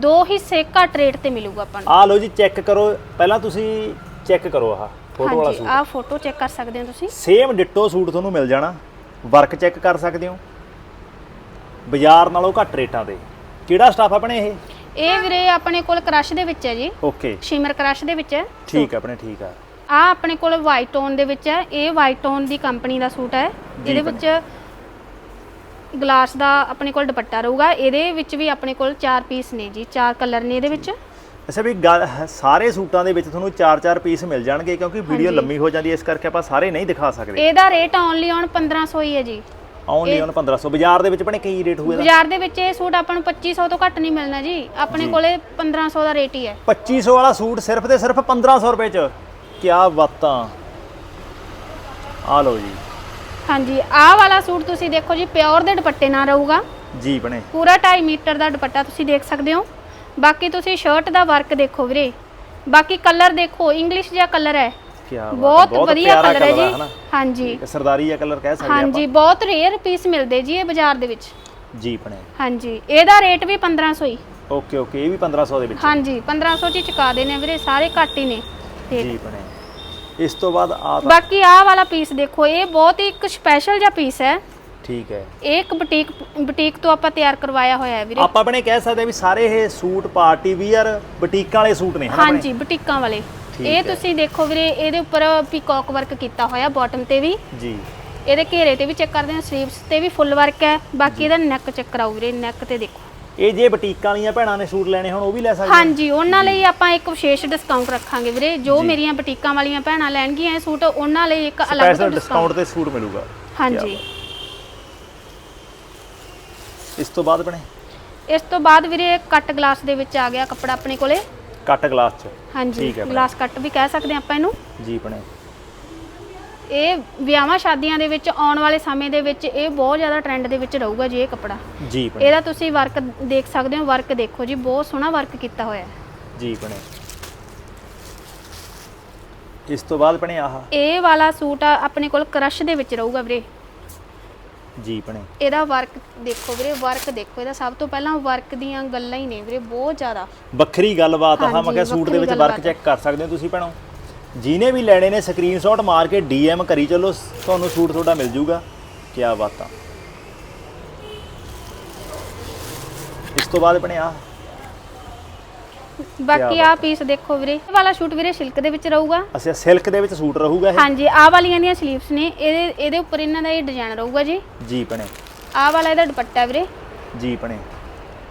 ਦੋ ਹਿੱਸੇ ਘੱਟ ਰੇਟ ਤੇ ਮਿਲੂਗਾ ਆਪਾਂ ਨੂੰ। ਆ ਲਓ ਜੀ ਚੈੱਕ ਕਰੋ। ਪਹਿਲਾਂ ਤੁਸੀਂ ਚੈੱਕ ਕਰੋ ਆਹ ਫੋਟੋ ਵਾਲਾ ਹਾਂਜੀ ਸੂਟ। ਆਹ ਫੋਟੋ ਚੈੱਕ ਕਰ ਸਕਦੇ ਹੋ ਤੁਸੀਂ। ਸੇਮ ਡਿੱਟੋ ਸੂਟ ਤੁਹਾਨੂੰ ਮਿਲ ਜਾਣਾ। ਵਰਕ ਚੈੱਕ ਕਰ ਸਕਦੇ ਹੋ। ਬਾਜ਼ਾਰ ਨਾਲੋਂ ਘੱਟ ਰੇਟਾਂ ਤੇ। ਕਿਹੜਾ ਸਟਾਫ ਆਪਣੇ ਇਹ? ਇਹ ਵੀਰੇ ਆਪਣੇ ਕੋਲ ਕ੍ਰਸ਼ ਦੇ ਵਿੱਚ ਹੈ ਜੀ। ਓਕੇ ਸ਼ਿਮਰ ਕ੍ਰਸ਼ ਦੇ ਵਿੱਚ ਹੈ। ਠੀਕ ਹੈ ਆਪਣੇ ਠੀਕ ਆ ਆ ਆਪਣੇ ਕੋਲ ਵਾਈਟ ਟੋਨ ਦੇ ਵਿੱਚ ਹੈ। ਇਹ ਵਾਈਟ ਟੋਨ ਦੀ ਕੰਪਨੀ ਦਾ ਸੂਟ ਹੈ ਇਹਦੇ ਵਿੱਚ ਗਲਾਸ ਦਾ ਆਪਣੇ ਕੋਲ ਦੁਪੱਟਾ ਰਹੂਗਾ। ਇਹਦੇ ਵਿੱਚ ਵੀ ਆਪਣੇ ਕੋਲ ਚਾਰ ਪੀਸ ਨੇ ਜੀ ਚਾਰ ਕਲਰ ਨੇ ਇਹਦੇ ਵਿੱਚ। ਅੱਛਾ ਵੀ ਗੱਲ ਸਾਰੇ ਸੂਟਾਂ ਦੇ ਵਿੱਚ ਤੁਹਾਨੂੰ 4-4 ਪੀਸ ਮਿਲ ਜਾਣਗੇ ਕਿਉਂਕਿ ਵੀਡੀਓ। ਲੰਮੀ ਹੋ ਜਾਂਦੀ ਹੈ ਇਸ ਕਰਕੇ ਆਪਾਂ ਸਾਰੇ ਨਹੀਂ ਦਿਖਾ ਸਕਦੇ। ਇਹਦਾ ਰੇਟ ਓਨਲੀ ਔਨ 1500 ਹੀ ਹੈ ਜੀ। ਓਨਲੀ ਔਨ 1500 ਬਾਜ਼ਾਰ ਦੇ ਵਿੱਚ ਬਣੇ ਕੀ ਰੇਟ ਹੋਏਗਾ ਬਾਜ਼ਾਰ ਦੇ ਵਿੱਚ ਇਹ ਸੂਟ ਆਪਾਂ ਨੂੰ 2500 ਤੋਂ ਘੱਟ ਨਹੀਂ ਮਿਲਣਾ ਜੀ। ਆਪਣੇ। ਕੋਲੇ 1500 ਦਾ ਰੇਟ ਹੀ ਹੈ। 2500 ਵਾਲਾ ਸੂਟ ਸਿਰਫ ਤੇ ਸਿਰਫ 1500 ਰੁਪਏ ਚ। ਕੀ ਬਾਤਾਂ? ਆ ਲਓ ਜੀ। ਹਾਂਜੀ ਆਹ ਵਾਲਾ ਸੂਟ ਤੁਸੀਂ ਦੇਖੋ ਜੀ ਪਿਓਰ ਦੇ ਦੁਪੱਟੇ ਨਾਲ ਰਹੂਗਾ। ਜੀ ਬਣੇ। ਪੂਰਾ 2.5 ਮੀਟਰ ਦਾ ਦੁਪੱਟਾ ਤੁਸੀਂ ਦੇਖ ਸਕਦੇ ਹੋ। ਬਾਕੀ ਤੁਸੀਂ ਸ਼ਰਟ ਦਾ ਵਰਕ ਦੇਖੋ ਵੀਰੇ। ਬਾਕੀ ਕਲਰ ਦੇਖੋ ਇੰਗਲਿਸ਼ ਜਿਹਾ ਕਲਰ ਹੈ। ਕੀ ਬਾਤ ਬਹੁਤ ਵਧੀਆ ਕਲਰ ਹੈ ਜੀ। ਹਾਂਜੀ। ਸਰਦਾਰੀ ਦਾ ਕਲਰ ਕਹਿ ਸਕਦੇ ਹਾਂਜੀ ਬਹੁਤ ਰੇਅਰ ਪੀਸ ਮਿਲਦੇ ਜੀ ਇਹ ਬਾਜ਼ਾਰ ਦੇ ਵਿੱਚ। ਆਪਾਂ ਜੀ ਬਣੇ। ਹਾਂਜੀ ਇਹਦਾ ਰੇਟ ਵੀ 1500 ਹੀ। ਓਕੇ ਓਕੇ ਇਹ ਵੀ 1500 ਦੇ ਵਿੱਚ ਹਾਂਜੀ 1500 ਚ ਚੁਕਾ ਦੇਣੇ ਵੀਰੇ ਸਾਰੇ ਘੱਟ ਹੀ ਨੇ। ਜੀ ਬਣੇ। ਇਸ ਤੋਂ ਬਾਅਦ ਆ ਬਾਕੀ ਆਹ ਵਾਲਾ ਪੀਸ ਦੇਖੋ ਇਹ ਬਹੁਤ ਹੀ ਇੱਕ ਸਪੈਸ਼ਲ ਜਿਹਾ ਪੀਸ ਹੈ। ਠੀਕ ਹੈ। ਇਹ ਇੱਕ ਬੁਟੀਕ ਬੁਟੀਕ ਤੋਂ ਆਪਾਂ ਤਿਆਰ ਕਰਵਾਇਆ ਹੋਇਆ ਹੈ ਵੀਰੇ। ਆਪਾਂ ਆਪਣੇ ਕਹਿ ਸਕਦੇ ਹਾਂ ਵੀ ਸਾਰੇ ਇਹ ਸੂਟ ਪਾਰਟੀ ਵੀਅਰ ਬੁਟੀਕਾਂ ਵਾਲੇ ਸੂਟ ਨੇ ਹਨਾ ਆਪਣੇ? ਹਾਂਜੀ ਬੁਟੀਕਾਂ ਵਾਲੇ। ਠੀਕ ਇਹ ਹੈ। ਤੁਸੀਂ ਦੇਖੋ ਵੀਰੇ ਇਹਦੇ ਉੱਪਰ ਪੀਕੌਕ ਵਰਕ ਕੀਤਾ ਹੋਇਆ ਬਾਟਮ ਤੇ ਵੀ। ਜੀ। ਇਹਦੇ ਘੇਰੇ ਤੇ ਵੀ ਚੈੱਕ ਕਰਦੇ ਹਾਂ ਸਲੀਵਸ ਤੇ ਵੀ ਫੁੱਲ ਵਰਕ ਹੈ। ਬਾਕੀ ਇਹਦਾ ਨੈਕ ਚੈੱਕ ਕਰਾਓ ਵੀਰੇ ਨੈਕ ਤੇ ਦੇਖੋ। ਇਹ ਜੇ ਬੁਟੀਕਾਂ ਵਾਲੀਆਂ ਭੈਣਾਂ ਨੇ ਸੂਟ ਲੈਣੇ ਹੁਣ ਉਹ ਵੀ ਲੈ ਸਕਦੇ ਹਾਂਜੀ ਉਹਨਾਂ ਲਈ ਆਪਾਂ ਇੱਕ ਵਿਸ਼ੇਸ਼ ਡਿਸਕਾਊਂਟ ਰੱਖਾਂਗੇ ਵੀਰੇ। ਜੋ ਮੇਰੀਆਂ ਬੁਟੀਕਾਂ ਵਾਲੀਆਂ ਭੈਣਾਂ ਲੈਣਗੀਆਂ ਇਹ ਸੂਟ ਉਹਨਾਂ ਲਈ ਇੱਕ ਅਲੱਗ ਤੋਂ ਡਿਸਕਾਊਂਟ ਡਿਸਕਾਊਂਟ ਤੇ ਸੂਟ ਮਿਲੂਗਾ। ਹਾਂਜੀ। ਇਸ ਤੋਂ ਬਾਅਦ ਬਣੇ ਇਸ ਤੋਂ ਬਾਅਦ ਵੀਰੇ ਕੱਟ ਗਲਾਸ ਦੇ ਵਿੱਚ ਆ ਗਿਆ ਕੱਪੜਾ ਆਪਣੇ ਕੋਲੇ। ਕੱਟ ਗਲਾਸ ਚ। ਹਾਂਜੀ ਠੀਕ ਹੈ ਭੈਣੇ। ਗਲਾਸ ਕੱਟ ਵੀ ਕਹਿ ਸਕਦੇ ਆਪਾਂ ਇਹਨੂੰ। ਜੀ ਬਣੇ ਇਹ ਵਿਆਹਾਂ ਸ਼ਾਦੀਆਂ ਦੇ ਵਿੱਚ ਆਉਣ ਵਾਲੇ ਸਮੇਂ ਦੇ ਵਿੱਚ ਇਹ ਬਹੁਤ ਜ਼ਿਆਦਾ ਟ੍ਰੈਂਡ ਦੇ ਵਿੱਚ ਰਹੂਗਾ ਜੀ ਇਹ ਕੱਪੜਾ। ਜੀ ਬਣੇ ਇਹਦਾ ਤੁਸੀਂ ਵਰਕ ਦੇਖ ਸਕਦੇ ਹੋ ਵਰਕ ਦੇਖੋ ਜੀ ਬਹੁਤ ਸੋਹਣਾ ਵਰਕ ਕੀਤਾ ਹੋਇਆ ਹੈ। ਜੀ ਬਣੇ ਇਸ ਤੋਂ ਬਾਅਦ ਬਣੇ ਆਹ। ਇਹ ਵਾਲਾ ਸੂਟ ਆ ਆਪਣੇ ਕੋਲ ਕ੍ਰਸ਼ ਦੇ ਵਿੱਚ ਰਹੂਗਾ ਵੀਰੇ। ਜੀ ਬਣੇ ਇਹਦਾ ਵਰਕ ਦੇਖੋ ਵੀਰੇ ਵਰਕ ਦੇਖੋ ਇਹਦਾ ਸਭ ਤੋਂ ਪਹਿਲਾਂ ਵਰਕ ਦੀਆਂ ਗੱਲਾਂ ਹੀ ਨੇ ਵੀਰੇ ਬਹੁਤ ਜ਼ਿਆਦਾ। ਵੱਖਰੀ ਗੱਲਬਾਤ ਆ। ਮੈਂ ਹਾਂਜੀ, ਕਿਹਾ ਸੂਟ ਦੇ ਵੱਖਰੀ ਵਿੱਚ ਵਰਕ ਗੱਲਬਾਤ ਚੈੱਕ ਕਰ ਸਕਦੇ ਹੋ ਤੁਸੀਂ ਭੈਣੋ? ਜਿਹਨੇ ਵੀ ਲੈਣੇ ਨੇ ਸਕਰੀਨਸ਼ਾਟ ਮਾਰ ਕੇ ਡੀਐਮ ਕਰੀ ਚੱਲੋ ਤੁਹਾਨੂੰ ਸੂਟ ਤੁਹਾਡਾ ਮਿਲ ਜੂਗਾ। ਕੀ ਬਾਤਾਂ ਇਸ ਤੋਂ ਬਾਅਦ ਬਣੇ ਆਹ ਬਾਕੀ ਆ। ਪੀਸ ਦੇਖੋ ਵੀਰੇ। ਇਹ ਵਾਲਾ ਸੂਟ ਵੀਰੇ ਸਿਲਕ ਦੇ ਵਿੱਚ ਰਹੂਗਾ। ਅੱਛਾ ਸਿਲਕ ਦੇ ਵਿੱਚ ਸੂਟ ਰਹੂਗਾ ਇਹ? ਹਾਂਜੀ ਆਹ ਵਾਲੀਆਂ ਦੀਆਂ ਸਲੀਵਸ ਨੇ। ਇਹਦੇ ਇਹਦੇ ਉੱਪਰ ਇਹਨਾਂ ਦਾ ਇਹ ਡਿਜ਼ਾਈਨ ਰਹੂਗਾ ਜੀ। ਜੀ ਬਣੇ ਆਹ ਵਾਲਾ ਇਹਦਾ ਦੁਪੱਟਾ ਵੀਰੇ। ਜੀ ਬਣੇ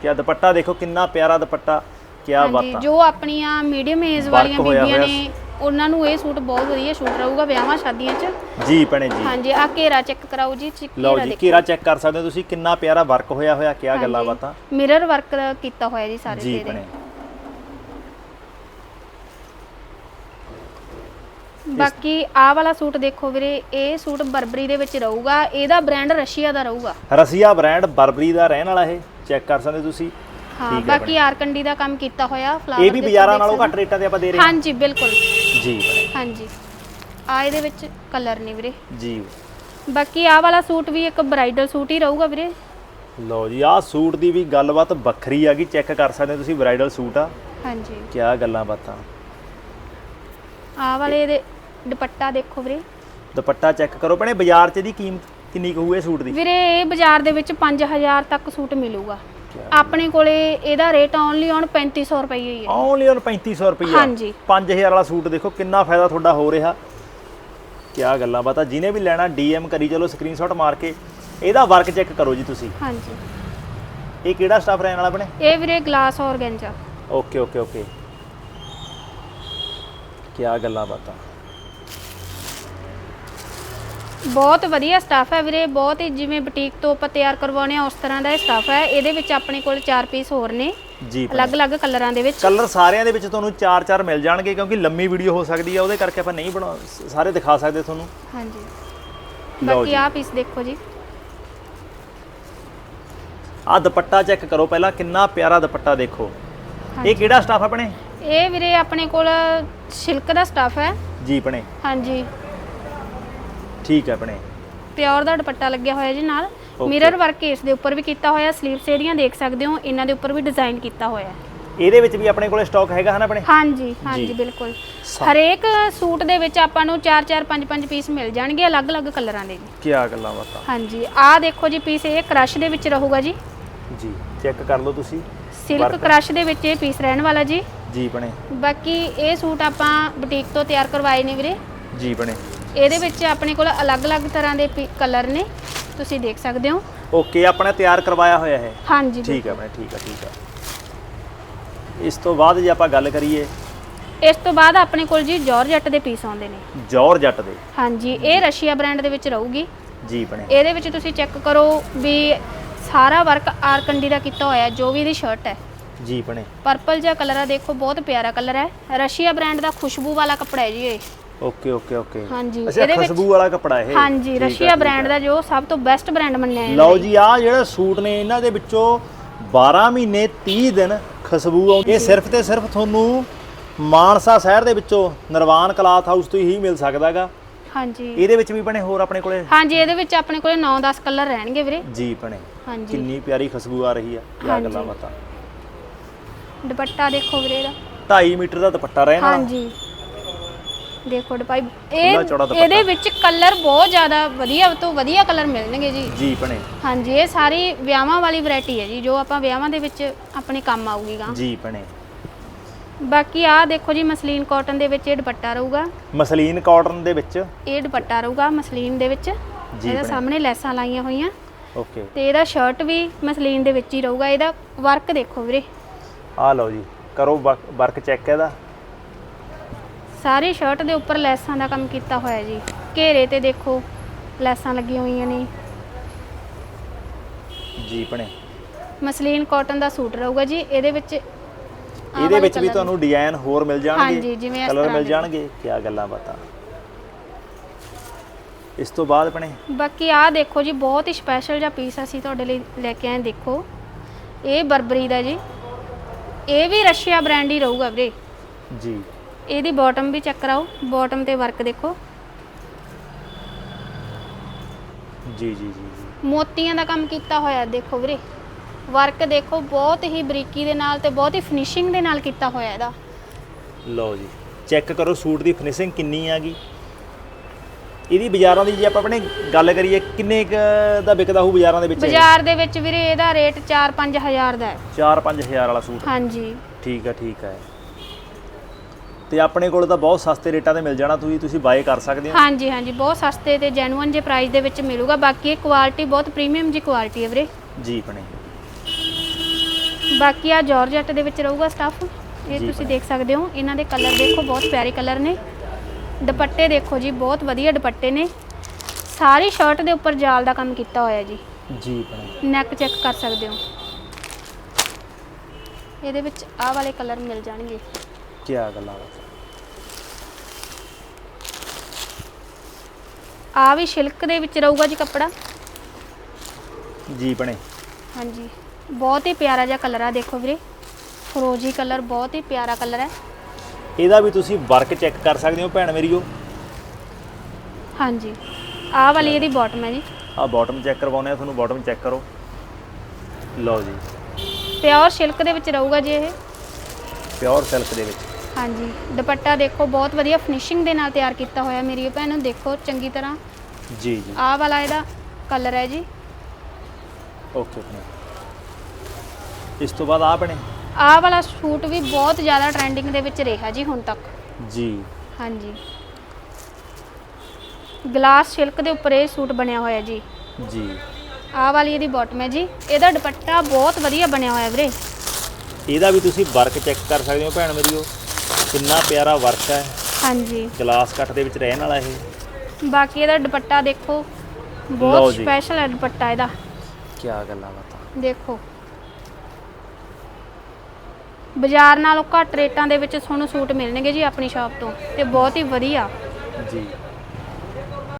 ਕੀ ਦੁਪੱਟਾ ਦੇਖੋ ਕਿੰਨਾ ਪਿਆਰਾ ਦੁਪੱਟਾ। ਕੀ ਹਾਂਜੀ ਬਾਤਾਂ ਜੋ ਆਪਣੀਆਂ ਮੀਡੀਅਮ ਏਜ ਵਾਲੀਆਂ ਬੀਬੀਆਂ ਨੇ ਉਹਨਾਂ ਨੂੰ ਇਹ ਸੂਟ ਬਹੁਤ ਵਧੀਆ ਸੂਟ ਰਹੂਗਾ ਵਿਆਹਾਂ ਸ਼ਾਦੀਆਂ 'ਚ। ਜੀ ਬਣੇ ਜੀ। ਹਾਂਜੀ ਆ ਘੇਰਾ ਚੈੱਕ ਕਰਾਓ ਜੀ ਚਿ- ਲਓ ਘੇਰਾ ਜੀ ਦੇਖੋ। ਘੇਰਾ ਚੈੱਕ ਕਰ ਸਕਦੇ ਹੋ ਤੁਸੀਂ ਕਿੰਨਾ ਪਿਆਰਾ ਵਰਕ ਹੋਇਆ ਹੋਇਆ ਕੀ ਗੱਲਾਂ। ਬਾਤਾਂ। ਮਿਰਰ ਵਰਕ ਕੀਤਾ ਹੋਇਆ ਜੀ ਸਾਰੇ ਜੀ ਤੇ ਬਾਕੀ ਆਹ ਵਾਲਾ ਸੂਟ ਦੇਖੋ ਵੀਰੇ ਇਹ ਸੂਟ ਬਰਬਰੀ ਦੇ ਵਿੱਚ ਰਹੂਗਾ ਇਹਦਾ ਬ੍ਰਾਂਡ ਰਸ਼ੀਆ ਦਾ ਰਹੂਗਾ। ਰਸੀਆ ਬ੍ਰਾਂਡ ਬਰਬਰੀ ਦਾ ਰਹਿਣ ਵਾਲਾ ਇਹ ਚੈੱਕ ਕਰ ਸਕਦੇ ਹੋ ਤੁਸੀਂ। ਹਾਂ ਠੀਕ ਹੈ ਬਾਕੀ ਆਰਕੰਡੀ ਦਾ ਕੰਮ ਕੀਤਾ ਹੋਇਆ ਫਲਾਵਰ ਇਹ ਵੀ ਬਾਜ਼ਾਰਾਂ ਨਾਲੋਂ ਘੱਟ ਰੇਟਾਂ ਤੇ ਆਪਾਂ ਦੇ ਰਹੇ ਹਾਂ। ਹਾਂਜੀ ਬਿਲਕੁਲ। ਜੀ। ਹਾਂਜੀ। ਆ ਇਹਦੇ ਵਿੱਚ ਕਲਰ ਨਹੀਂ ਵੀਰੇ। ਜੀ। ਬਾਕੀ ਆਹ ਵਾਲਾ ਸੂਟ ਵੀ ਇੱਕ ਬ੍ਰਾਈਡਲ ਸੂਟ ਹੀ ਰਹੂਗਾ ਵੀਰੇ। ਲਓ ਜੀ ਆਹ ਸੂਟ ਦੀ ਵੀ ਗੱਲਬਾਤ ਵੱਖਰੀ ਆ ਗਈ ਚੈੱਕ ਕਰ ਸਕਦੇ ਹੋ ਤੁਸੀਂ ਬ੍ਰਾਈਡਲ ਸੂਟ ਆ। ਹਾਂਜੀ। ਕੀ ਗੱਲਾਂ ਬਾਤਾਂ। ਆਹ ਵਾਲੇ ਇਹਦੇ ਦੁਪੱਟਾ ਦੇਖੋ ਵੀਰੇ। ਦੁਪੱਟਾ ਚੈੱਕ ਕਰੋ ਭੈਣੇ ਬਾਜ਼ਾਰ 'ਚ ਇਹਦੀ ਕੀਮਤ ਕਿੰਨੀ ਕੁ ਹੋਊ ਇਹ ਸੂਟ ਦੀ? ਵੀਰੇ ਇਹ ਬਾਜ਼ਾਰ ਦੇ ਵਿੱਚ 5000 ਤੱਕ ਸੂਟ ਮਿਲੂਗਾ। ਆਪਣੇ ਕੋਲੇ ਇਹਦਾ ਰੇਟ ਓਨਲੀ ਔਨ 3500 ਰੁਪਏ ਹੀ ਹੈ। ਓਨਲੀ ਔਨ 3500 ਰੁਪਏ ਹਾਂਜੀ। 5000 ਵਾਲਾ ਸੂਟ ਦੇਖੋ ਕਿੰਨਾ ਫਾਇਦਾ ਤੁਹਾਡਾ ਹੋ ਰਿਹਾ। ਕੀ ਗੱਲਾਂ ਬਾਤਾਂ ਜਿਹਨੇ ਵੀ ਲੈਣਾ ਡੀਐਮ ਕਰੀ ਚਲੋ ਸਕਰੀਨਸ਼ਾਟ ਮਾਰ ਕੇ ਇਹਦਾ ਵਰਕ ਚੈੱਕ ਕਰੋ ਜੀ ਤੁਸੀਂ। ਹਾਂਜੀ। ਇਹ ਕਿਹੜਾ ਸਟਾਫ ਰਹਿਣ ਵਾਲਾ ਆਪਣੇ? ਇਹ ਵੀਰੇ glass organza okay okay okay ਕੀ ਗੱਲਾਂ ਬਾਤਾਂ। ਬਹੁਤ ਵਧੀਆ ਸਟਾਫ ਹੈ ਵੀਰੇ ਬਹੁਤ ਹੀ ਜਿਵੇਂ ਬੁਟੀਕ ਤੋਂ ਆਪਾਂ ਤਿਆਰ ਕਰਵਾਉਣੇ ਆ ਉਸ ਤਰ੍ਹਾਂ ਦਾ ਇਹ ਸਟਾਫ ਹੈ। ਇਹਦੇ ਵਿੱਚ ਆਪਣੇ ਕੋਲ 4 ਪੀਸ ਹੋਰ ਨੇ ਜੀ ਅਲੱਗ-ਅਲੱਗ ਕਲਰਾਂ ਦੇ ਵਿੱਚ। ਕਲਰ ਸਾਰਿਆਂ ਦੇ ਵਿੱਚ ਤੁਹਾਨੂੰ 4-4 ਮਿਲ ਜਾਣਗੇ ਕਿਉਂਕਿ ਲੰਮੀ ਵੀਡੀਓ ਹੋ ਸਕਦੀ ਹੈ ਉਹਦੇ ਕਰਕੇ ਆਪਾਂ ਨਹੀਂ ਬਣਾ ਸਾਰੇ ਦਿਖਾ ਸਕਦੇ ਤੁਹਾਨੂੰ। ਹਾਂਜੀ। ਲਓ ਬਾਕੀ ਜੀ। ਆਹ ਪੀਸ ਦੇਖੋ ਜੀ। ਆਹ ਦੁਪੱਟਾ ਚੈੱਕ ਕਰੋ ਪਹਿਲਾਂ ਕਿੰਨਾ ਪਿਆਰਾ ਦੁਪੱਟਾ ਦੇਖੋ। ਇਹ ਕਿਹੜਾ ਸਟਾਫ ਆਪਣੇ? ਇਹ ਵੀਰੇ ਆਪਣੇ ਕੋਲ ਸਿਲਕ ਦਾ ਸਟਾਫ ਹੈ। ਜੀ ਆਪਣੇ। ਹਾਂਜੀ। ਠੀਕ ਹੈ ਆਪਣੇ। ਪਿਓਰ ਦਾ ਦੁਪੱਟਾ ਲੱਗਿਆ ਹੋਇਆ ਜੀ ਨਾਲ। Okay. ਮਿਰਰ ਵਰਕ ਇਸ ਦੇ ਉੱਪਰ ਵੀ ਕੀਤਾ ਹੋਇਆ ਸਲੀਵਸ ਇਹਦੀਆਂ ਦੇਖ ਸਕਦੇ ਹੋ ਇਹਨਾਂ ਦੇ ਉੱਪਰ ਵੀ ਡਿਜ਼ਾਈਨ ਕੀਤਾ ਹੋਇਆ। ਹੈ ਇਹਦੇ ਵਿੱਚ ਵੀ ਆਪਣੇ ਕੋਲੇ ਸਟਾਕ ਹੈਗਾ ਹਨਾ ਆਪਣੇ? ਹਾਂਜੀ ਹਾਂਜੀ। ਬਿਲਕੁਲ। ਸਾ- ਹਰੇਕ ਸੂਟ ਦੇ ਵਿੱਚ ਆਪਾਂ ਨੂੰ 4-4 5-5 ਪੀਸ ਮਿਲ ਜਾਣਗੇ ਅਲੱਗ-ਅਲੱਗ ਕਲਰਾਂ ਦੇ ਜੀ ਕੀ ਗੱਲਾਂ ਬਾਤਾਂ। ਹਾਂਜੀ ਆਹ ਦੇਖੋ ਜੀ ਪੀਸ ਇਹ ਕ੍ਰਸ਼ ਦੇ ਵਿੱਚ ਰਹੂਗਾ ਜੀ। ਜੀ ਚੈੱਕ ਕਰ ਲਓ ਤੁਸੀਂ। Silk Work। ਕ੍ਰਸ਼ ਦੇ ਵਿੱਚ ਇਹ ਪੀਸ ਰਹਿਣ ਵਾਲਾ ਜੀ। ਜੀ ਬਣੇ ਬਾਕੀ ਇਹ ਸੂਟ ਆਪਾਂ ਬੁਟੀਕ ਤੋਂ ਤਿਆਰ ਕਰਵਾਏ ਨੇ ਵੀਰੇ। ਜੀ ਬਣੇ ਇਹਦੇ ਵਿੱਚ ਆਪਣੇ ਕੋਲ ਅਲੱਗ-ਅਲੱਗ ਤਰ੍ਹਾਂ ਦੇ ਕਲਰ ਨੇ। ਤੁਸੀਂ ਦੇਖ ਸਕਦੇ ਹੋ। ਓਕੇ ਆਪਣਾ ਤਿਆਰ ਕਰਵਾਇਆ ਹੋਇਆ ਹੈ। ਹਾਂਜੀ ਠੀਕ ਹੈ ਬਣੇ ਠੀਕ ਹੈ ਠੀਕ ਹੈ। ਇਸ ਤੋਂ ਬਾਅਦ ਜੇ ਆਪਾਂ ਗੱਲ ਕਰੀਏ। ਇਸ ਤੋਂ ਬਾਅਦ ਆਪਣੇ ਕੋਲ ਜੀ ਜਾਰਜਟ ਦੇ ਪੀਸ ਆਉਂਦੇ ਨੇ। ਜੌਰ ਜੱਟ ਦੇ। ਹਾਂਜੀ ਇਹ ਰਸ਼ੀਆ ਬ੍ਰਾਂਡ ਦੇ ਵਿੱਚ ਰਹੂਗੀ। ਜੀ ਬਣੇ। ਇਹਦੇ ਵਿੱਚ ਤੁਸੀਂ ਚੈੱਕ ਕਰੋ ਵੀ ਸਾਰਾ ਵਰਕ ਆਰਕੰਡੀ ਦਾ ਕੀਤਾ ਹੋਇਆ ਜੋ ਵੀ ਇਹਦੀ ਸ਼ਰਟ ਹੈ। ਜੀ ਬਣੇ। ਪਰਪਲ ਜਿਹਾ ਕਲਰ ਆ ਦੇਖੋ ਬਹੁਤ ਪਿਆਰਾ ਕਲਰ ਹੈ। ਰਸ਼ੀਆ ਬ੍ਰਾਂਡ ਦਾ ਖੁਸ਼ਬੂ ਵਾਲਾ ਕੱਪੜਾ ਹੈ ਜੀ ਇਹ। Okay okay okay. ਹਾਂਜੀ, ਅੱਛਾ ਇਹਦੇ ਵਿੱਚ- ਖੁਸ਼ਬੂ ਵਾਲਾ ਕੱਪੜਾ ਇਹ। ਹਾਂਜੀ ਰਸ਼ੀਆ ਬ੍ਰਾਂਡ। ਦਾ ਜੋ ਸਭ ਤੋਂ ਬੈਸਟ ਬ੍ਰਾਂਡ ਮੰਨਿਆ ਜਾਂਦਾ ਲਓ। ਜੀ। ਆ ਜਿਹੜਾ ਸੂਟ ਨੇ ਇਹਨਾਂ ਦੇ ਵਿੱਚੋਂ 12 ਮਹੀਨੇ 30 ਦਿਨ ਖੁਸ਼ਬੂ ਆਉਂਦੀ ਇਹ ਸਿਰਫ ਤੇ ਸਿਰਫ ਤੁਹਾਨੂੰ ਮਾਨਸਾ ਸ਼ਹਿਰ ਦੇ ਵਿੱਚੋਂ ਨਿਰਵਾਨ ਕਲਾਥ ਹਾਊਸ ਤੋਂ ਹੀ ਮਿਲ ਸਕਦਾਗਾ। ਹਾਂਜੀ। ਇਹਦੇ ਵਿੱਚ ਵੀ ਬਣੇ ਹੋਰ ਆਪਣੇ ਕੋਲੇ? ਹਾਂਜੀ ਇਹਦੇ ਵਿੱਚ ਆਪਣੇ ਕੋਲੇ 9-10 ਕਲਰ ਰਹਿਣਗੇ ਵੀਰੇ। ਜੀ ਬਣੇ ਹਾਂਜੀ। ਕਿੰਨੀ ਪਿਆਰੀ ਖੁਸ਼ਬੂ ਆ ਰਹੀ ਆ ਹਾਂਜੀ। ਗੱਲਾਂ ਬਾਤਾਂ ਦੁਪੱਟਾ ਦੇਖੋ ਵੀਰੇ ਇਹਦਾ। 2.5 ਮੀਟਰ ਦਾ ਦੁਪੱਟਾ ਰਹਿਣ ਹਾਂਜੀ। ਦੇਖੋ ਚੌੜਾ ਇਹ ਦੁਪੱਟਾ। ਇਹਦੇ ਵਿੱਚ ਕਲਰ ਬਹੁਤ ਜ਼ਿਆਦਾ ਵਧੀਆ ਤੋਂ ਵਧੀਆ ਕਲਰ ਮਿਲਣਗੇ ਜੀ। ਜੀ ਬਣੇ ਹਾਂਜੀ ਇਹ ਸਾਰੀ ਵਿਆਹਾਂ ਵਾਲੀ ਵੈਰਾਈਟੀ ਹੈ ਜੀ ਜੋ ਆਪਾਂ ਵਿਆਹਾਂ ਦੇ ਵਿੱਚ ਆਪਣੇ ਕੰਮ ਆਊਗੀ ਗਾ ਜੀ ਬਣੇ ਬਾਕੀ ਆਹ ਦੇਖੋ ਜੀ ਮਸਲੀਨ ਕਾਟਨ ਦੇ ਵਿੱਚ ਇਹ ਦੁਪੱਟਾ ਰਹੂਗਾ। ਮਸਲੀਨ ਕਾਟਨ ਦੇ ਵਿੱਚ? ਇਹ ਦੁਪੱਟਾ ਰਹੂਗਾ ਮਸਲੀਨ ਦੇ ਵਿੱਚ। ਜੀ ਇਹਦੇ। ਸਾਹਮਣੇ ਲੈਸਾਂ ਲਾਈਆਂ ਹੋਈਆਂ। ਓਕੇ। ਤੇ ਇਹਦਾ ਸ਼ਰਟ ਵੀ ਮਸਲੀਨ ਦੇ ਵਿੱਚ ਹੀ ਰਹੂਗਾ। ਇਹਦਾ ਵਰਕ ਦੇਖੋ ਵੀਰੇ। ਆ ਲਓ ਜੀ ਕਰੋ ਵਰਕ ਚੈੱਕ ਇਹਦਾ। ਸਾਰੀ ਸ਼ਰਟ ਦੇ ਉੱਪਰ ਲੈਸਾਂ ਦਾ ਕੰਮ ਕੀਤਾ ਹੋਇਆ ਜੀ। ਘੇਰੇ ਤੇ ਦੇਖੋ ਲੈਸਾਂ ਲੱਗੀਆਂ ਹੋਈਆਂ ਨੇ। ਜੀ ਬਣੇ ਮਸਲੀਨ ਕਾਟਨ ਦਾ ਸੂਟ ਰਹੂਗਾ ਜੀ। ਇਹਦੇ ਵਿੱਚ ਇਹਦੇ ਵਿੱਚ ਵੀ ਤੁਹਾਨੂੰ ਡਿਜ਼ਾਈਨ ਹੋਰ ਮਿਲ ਜਾਣਗੇ। ਹਾਂਜੀ, ਜਿਵੇਂ ਇਸ ਕਲਰ ਤਰ੍ਹਾਂ ਮਿਲ ਦੇ। ਜਾਣਗੇ। ਕੀ ਗੱਲਾਂ ਬਾਤਾਂ। ਇਸ ਤੋਂ ਬਾਅਦ ਬਣੇ ਬਾਕੀ ਆਹ ਦੇਖੋ ਜੀ ਬਹੁਤ ਹੀ ਸਪੈਸ਼ਲ ਜਿਹਾ ਪੀਸ ਅਸੀਂ ਤੁਹਾਡੇ ਲਈ ਲੈ ਕੇ ਆਏ ਦੇਖੋ। ਇਹ ਬਰਬਰੀ ਦਾ ਜੀ। ਇਹ ਵੀ ਰਸ਼ੀਆ ਬ੍ਰਾਂਡ ਹੀ ਰਹੂਗਾ ਵੀਰੇ। ਜੀ। ਇਹਦੀ ਬਾਟਮ ਵੀ ਚੈੱਕ ਕਰਾਓ। ਬਾਟਮ ਤੇ ਵਰਕ ਦੇਖੋ। ਜੀ ਜੀ ਜੀ ਮੋਤੀਆਂ ਦਾ ਕੰਮ ਕੀਤਾ ਹੋਇਆ ਦੇਖੋ ਵੀਰੇ। ਵਰਕ ਦੇਖੋ ਬਹੁਤ ਹੀ ਬਰੀਕੀ ਦੇ ਨਾਲ ਤੇ ਬਹੁਤ ਹੀ ਫਿਨਿਸ਼ਿੰਗ ਦੇ ਨਾਲ ਕੀਤਾ ਹੋਇਆ ਇਹਦਾ। ਲਓ ਜੀ ਚੈੱਕ ਕਰੋ ਸੂਟ ਦੀ ਫਿਨਿਸ਼ਿੰਗ ਕਿੰਨੀ ਆ ਗਈ ਇਹਦੀ ਬਾਜ਼ਾਰਾਂ ਦੀ ਜੇ ਆਪਾਂ ਆਪਣੇ ਗੱਲ ਕਰੀਏ ਕਿੰਨੇ ਕੁ ਦਾ ਵਿਕਦਾ ਹੋਊ ਬਾਜ਼ਾਰਾਂ ਦੇ ਵਿੱਚ? ਬਾਜ਼ਾਰ ਦੇ ਵਿੱਚ ਵੀਰੇ ਇਹਦਾ ਰੇਟ 4-5 ਹਜ਼ਾਰ ਦਾ ਹੈ। 4-5000 ਵਾਲਾ ਸੂਟ। ਹਾਂਜੀ। ਠੀਕ ਆ ਠੀਕ ਆ ਤੇ ਆਪਣੇ ਕੋਲ ਤਾਂ ਬਹੁਤ ਸਸਤੇ ਰੇਟਾਂ ਤੇ ਮਿਲ ਜਾਣਾ ਤੁਸੀਂ ਤੁਸੀਂ ਬਾਏ ਕਰ ਸਕਦੇ ਹੋ। ਹਾਂਜੀ ਹਾਂਜੀ ਬਹੁਤ ਸਸਤੇ ਤੇ ਜੈਨੂਅਨ ਜੇ ਪ੍ਰਾਈਸ ਦੇ ਵਿੱਚ ਮਿਲੂਗਾ ਬਾਕੀ ਇਹ ਕੁਆਲਿਟੀ ਬਹੁਤ ਪ੍ਰੀਮੀਅਮ ਜੀ ਕੁਆਲਿਟੀ ਹੈ ਵੀਰੇ। ਜੀ ਬਣੇ ਬਾਕੀ ਆ ਜਾਰਜਟ ਦੇ ਵਿੱਚ ਰਹੂਗਾ ਸਟਫ ਇਹ ਜੀ ਤੁਸੀਂ। ਦੇਖ ਸਕਦੇ ਹੋ ਇਹਨਾਂ ਦੇ ਕਲਰ ਦੇਖੋ ਬਹੁਤ ਪਿਆਰੇ ਕਲਰ ਨੇ। ਦੁਪੱਟੇ ਦੇਖੋ ਜੀ ਬਹੁਤ ਵਧੀਆ ਦੁਪੱਟੇ ਨੇ। ਸਾਰੀ ਸ਼ਰਟ ਦੇ ਉੱਪਰ ਜਾਲ ਦਾ ਕੰਮ ਕੀਤਾ ਹੋਇਆ ਜੀ। ਜੀ ਬਣੇ ਨੈਕ ਚੈੱਕ ਕਰ ਸਕਦੇ ਹੋ। ਇਹਦੇ ਵਿੱਚ ਆਹ ਵਾਲੇ ਕਲਰ ਮਿਲ ਜਾਣਗੇ। ਕੀ ਗੱਲਾਂ ਬਾਤਾਂ ਆ ਵੀ ਸਿਲਕ ਦੇ ਵਿੱਚ ਰਹੂਗਾ ਜੀ ਕੱਪੜਾ? ਜੀ ਬਣੇ ਹਾਂਜੀ। ਬਹੁਤ ਹੀ ਪਿਆਰਾ ਜਿਹਾ ਕਲਰ ਆ ਦੇਖੋ ਵੀਰੇ। ਫਰੋਜੀ ਕਲਰ ਬਹੁਤ ਹੀ ਪਿਆਰਾ ਕਲਰ ਹੈ। ਇਹਦਾ ਵੀ ਤੁਸੀਂ ਵਰਕ ਚੈੱਕ ਕਰ ਸਕਦੇ ਹੋ ਭੈਣ ਮੇਰੀਓ ਹਾਂਜੀ। ਆਹ ਵਾਲੀ ਇਹਦੀ ਬਾਟਮ ਹੈ ਜੀ। ਆ ਬਾਟਮ ਚੈੱਕ ਕਰਵਾਉਨੇ ਆ ਤੁਹਾਨੂੰ ਬਾਟਮ ਚੈੱਕ ਕਰੋ। ਲਓ ਜੀ। ਪਿਓਰ ਸਿਲਕ ਦੇ ਵਿੱਚ ਰਹੂਗਾ ਜੀ ਇਹ। ਪਿਓਰ ਸਿਲਕ ਦੇ ਵਿੱਚ। ਹਾਂਜੀ ਦੁਪੱਟਾ ਦੇਖੋ ਬਹੁਤ ਵਧੀਆ ਫਿਨਿਸ਼ਿੰਗ ਦੇ ਨਾਲ ਤਿਆਰ ਕੀਤਾ ਹੋਇਆ ਮੇਰੀ ਭੈਣ ਦੇਖੋ ਚੰਗੀ ਤਰ੍ਹਾਂ। ਜੀ ਜੀ। ਆਹ ਵਾਲਾ ਇਹਦਾ ਕਲਰ ਹੈ ਜੀ। ਓਕੇ ਇਸ ਤੋਂ ਬਾਅਦ ਆ ਬਣੇ? ਆਹ ਵਾਲਾ ਸੂਟ ਵੀ ਬਹੁਤ ਜ਼ਿਆਦਾ ਟ੍ਰੈਂਡਿੰਗ ਦੇ ਵਿੱਚ ਰਿਹਾ ਜੀ ਹੁਣ ਤੱਕ। ਜੀ। ਹਾਂਜੀ। ਗਲਾਸ ਸਿਲਕ ਦੇ ਉੱਪਰ ਇਹ ਸੂਟ ਬਣਿਆ ਹੋਇਆ ਜੀ। ਜੀ। ਆਹ ਵਾਲੀ ਇਹਦੀ ਬਾਟਮ ਹੈ ਜੀ। ਇਹਦਾ ਦੁਪੱਟਾ ਬਹੁਤ ਵਧੀਆ ਬਣਿਆ ਹੋਇਆ ਵੀਰੇ। ਇਹਦਾ ਵੀ ਤੁਸੀਂ ਵਰਕ ਚੈੱਕ ਕਰ ਸਕਦੇ ਹੋ ਭੈਣ ਮੇਰੀਓ ਕਿੰਨਾ ਪਿਆਰਾ ਵਰਕ ਹੈ। ਹਾਂਜੀ। ਗਲਾਸ ਕੱਟ ਦੇ ਵਿੱਚ ਰਹਿਣ ਵਾਲਾ ਇਹ। ਬਾਕੀ ਇਹਦਾ ਦੁਪੱਟਾ ਦੇਖੋ। ਲਓ ਬਹੁਤ ਜੀ। ਸਪੈਸ਼ਲ ਹੈ ਦੁਪੱਟਾ ਇਹਦਾ। ਕੀ ਗੱਲਾਂ ਬਾਤਾਂ। ਦੇਖੋ। ਬਾਜ਼ਾਰ ਨਾਲੋਂ ਘੱਟ ਰੇਟਾਂ ਦੇ ਵਿੱਚ ਤੁਹਾਨੂੰ ਸੂਟ ਮਿਲਣਗੇ ਜੀ ਆਪਣੀ ਸ਼ਾਪ ਤੋਂ। ਤੇ ਬਹੁਤ ਹੀ ਵਧੀਆ। ਜੀ।